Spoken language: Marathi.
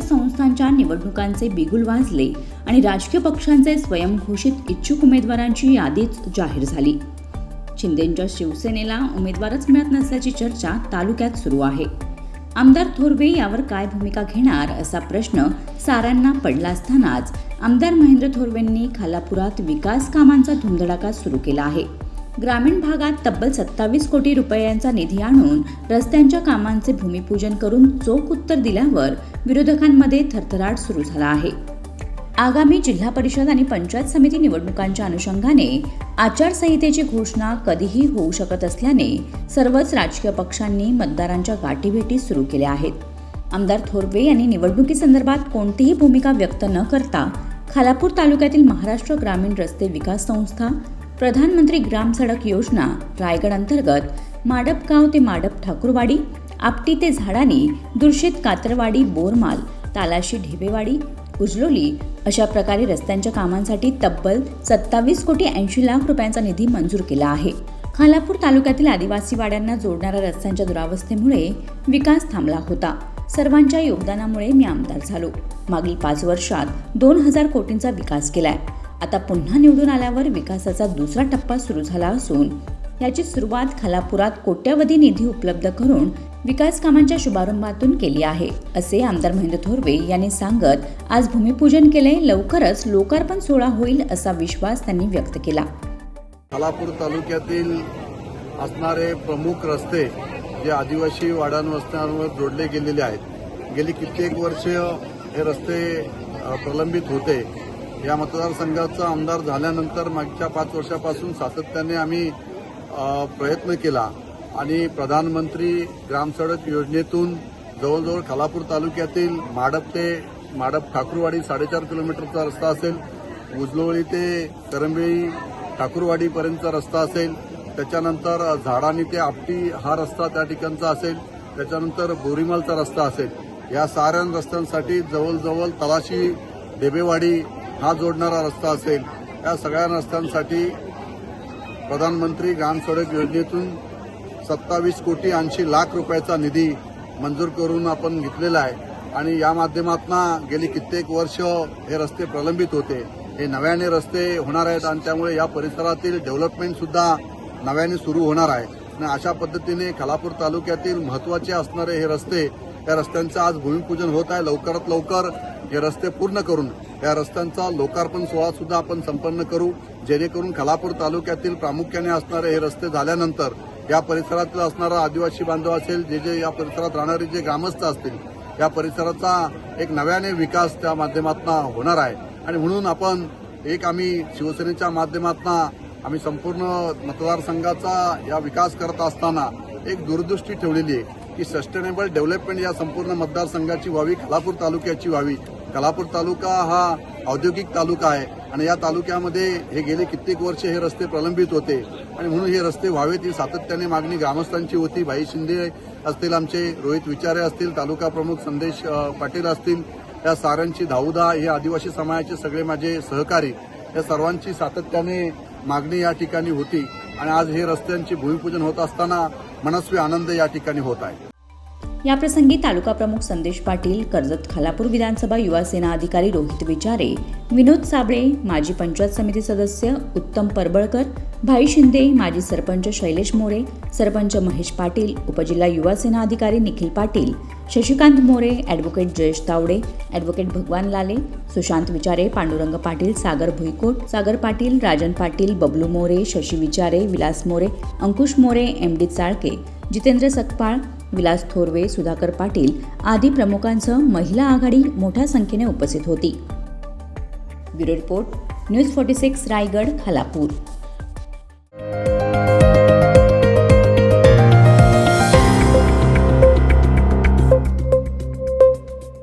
संस्थांच्या निवडणुकांचे बिगुल वाजले आणि राजकीय पक्षांचे स्वयंघोषित इच्छुक उमेदवारांची यादीच जाहीर झाली. शिंदेंच्या शिवसेनेला उमेदवारच मिळत नसल्याची चर्चा तालुक्यात सुरू आहे. आमदार थोरवे यावर काय भूमिका घेणार असा प्रश्न साऱ्यांना पडला असतानाच आमदार महेंद्र थोरवेंनी खालापुरात विकास कामांचा धुमधडाका सुरू केला आहे. ग्रामीण भागात तब्बल सत्तावीस कोटी रुपयांचा निधी आणून रस्त्यांच्या कामांचे भूमिपूजन करून चोख उत्तर दिल्यावर विरोधकांमध्ये थरथराट सुरू झाला आहे. आगामी जिल्हा परिषद आणि पंचायत समिती निवडणुकांच्या अनुषंगाने आचारसंहितेची घोषणा कधीही होऊ शकत असल्याने सर्वच राजकीय पक्षांनी मतदारांच्या गाठीभेटी सुरू केल्या आहेत. आमदार थोरवे यांनी निवडणुकीसंदर्भात कोणतीही भूमिका व्यक्त न करता खालापूर तालुक्यातील महाराष्ट्र ग्रामीण रस्ते विकास संस्था प्रधानमंत्री ग्राम सडक योजना रायगड अंतर्गत माडप ते माडप ठाकूरवाडी आपटी ते झाडाने दुर्शेत कातरवाडी बोरमाल तालाशी ढेबेवाडी उजलोली अशा प्रकारे रस्त्यांच्या कामांसाठी तब्बल सत्तावीस कोटी ऐंशी लाख रुपयांचा निधी मंजूर केला आहे. खालापूर तालुक्यातील आदिवासी वाड्यांना जोडणाऱ्या रस्त्यांच्या दुरावस्थेमुळे विकास थांबला होता. सर्वांच्या योगदानामुळे मी आमदार झालो. मागील पाच वर्षात दोन हजार कोटींचा विकास केलाय. आता पुन्हा निवडून आल्यावर विकासाचा दुसरा टप्पा सुरू झाला असून याची सुरुवात खालापुरात कोट्यवधी निधी उपलब्ध करून विकास कामांच्या शुभारंभातून केली आहे असे आमदार महेंद्र थोरवे यांनी सांगत आज भूमिपूजन केले लवकरच लोकार्पण सोहळा होईल असा विश्वास त्यांनी व्यक्त केला. खालापूर तालुक्यातील असणारे प्रमुख रस्ते जे आदिवासी वाडांवस्त्यांवर जोडले गेलेले आहेत. गेली कित्येक वर्ष हे रस्ते प्रलंबित होते. या मतदारसंघाचा आमदार झाल्यानंतर मागच्या पाच वर्षापासून सातत्याने आम्ही प्रयत्न केला. आणि प्रधानमंत्री ग्रामसडक योजनेतून जवळजवळ खालापूर तालुक्यातील माडप ते माडप ठाकूरवाडी साडेचार किलोमीटरचा रस्ता असेल उजलोळी ते करंबेळी ठाकूरवाडीपर्यंतचा रस्ता असेल त्याच्यानंतर झाडानी ते आपटी हा रस्ता त्या ठिकाणचा असेल त्याच्यानंतर बोरीमालचा रस्ता असेल. या साऱ्या रस्त्यांसाठी जवळजवळ तलाशी डेबेवाडी हा जोडणारा रस्ता असेल या सगळ्या रस्त्यांसाठी प्रधानमंत्री ग्राम सडक योजनेतून सत्तावीस कोटी ऐंशी लाख रुपयाचा निधी मंजूर करून आपण घेतलेला आहे. आणि या माध्यमातून गेली कित्येक वर्ष हे रस्ते प्रलंबित होते. हे नव्याने रस्ते होणार आहेत आणि त्यामुळे या परिसरातील डेव्हलपमेंट सुद्धा नव्याने सुरू होणार आहे. आणि अशा पद्धतीने खालापूर तालुक्यातील महत्त्वाचे असणारे हे रस्ते या रस्त्यांचं आज भूमिपूजन होत आहे. लवकरात लवकर हे रस्ते पूर्ण करून या रस्त्यांचा लोकार्पण सोहळा सुद्धा आपण संपन्न करू. जेणेकरून खालापूर तालुक्यातील प्रामुख्याने असणारे हे रस्ते झाल्यानंतर या परिसरातील असणारा आदिवासी बांधव असेल जे जे या परिसरात राहणारे जे ग्रामस्थ असतील या परिसराचा एक नव्याने विकास त्या माध्यमातून होणार आहे. आणि म्हणून आपण एक आम्ही शिवसेनेच्या माध्यमातून आम्ही संपूर्ण मतदारसंघाचा या विकास करत असताना एक दूरदृष्टी ठेवलेली आहे. की सस्टेनेबल डेव्हलपमेंट या संपूर्ण मतदारसंघाची व्हावी खालापूर तालुक्याची व्हावी. खालापूर तालुका हा औद्योगिक तालुका आहे आणि या तालुक्यामध्ये हे गेले कित्येक वर्ष हे रस्ते प्रलंबित होते आणि म्हणून हे रस्ते व्हावेत ही सातत्याने मागणी ग्रामस्थांची होती. भाई शिंदे असतील आमचे रोहित विचारे असतील तालुका प्रमुख संदेश पाटील असतील या साऱ्यांची धावधा हे आदिवासी समाजाचे सगळे माझे सहकारी या सर्वांची सातत्याने मागणी या ठिकाणी होती. आणि आज हे रस्त्यांचे भूमिपूजन होत असताना मनस्वी आनंद या ठिकाणी होत आहे. याप्रसंगी तालुका प्रमुख संदेश पाटील कर्जत खालापूर विधानसभा युवासेना अधिकारी रोहित विचारे विनोद साबळे माजी पंचायत समिती सदस्य उत्तम परबळकर भाई शिंदे माजी सरपंच शैलेश मोरे सरपंच महेश पाटील उपजिल्हा युवासेना अधिकारी Nikhil Patil Shashikant More advocate Jayesh Tawde advocate Bhagwan Lale Sushant Vichare Pandurang Patil Sagar Bhuikot Sagar Patil Rajan Patil Bablu More Shashi Vichare Vilas More Ankush More M D Chalke Jitendra Sakpal Vilas Thorve Sudhakar Patil आदी प्रमुखांसह महिला आघाडी मोठ्या संख्येने उपस्थित होती. Bureau report news forty six Raigad Khalapur.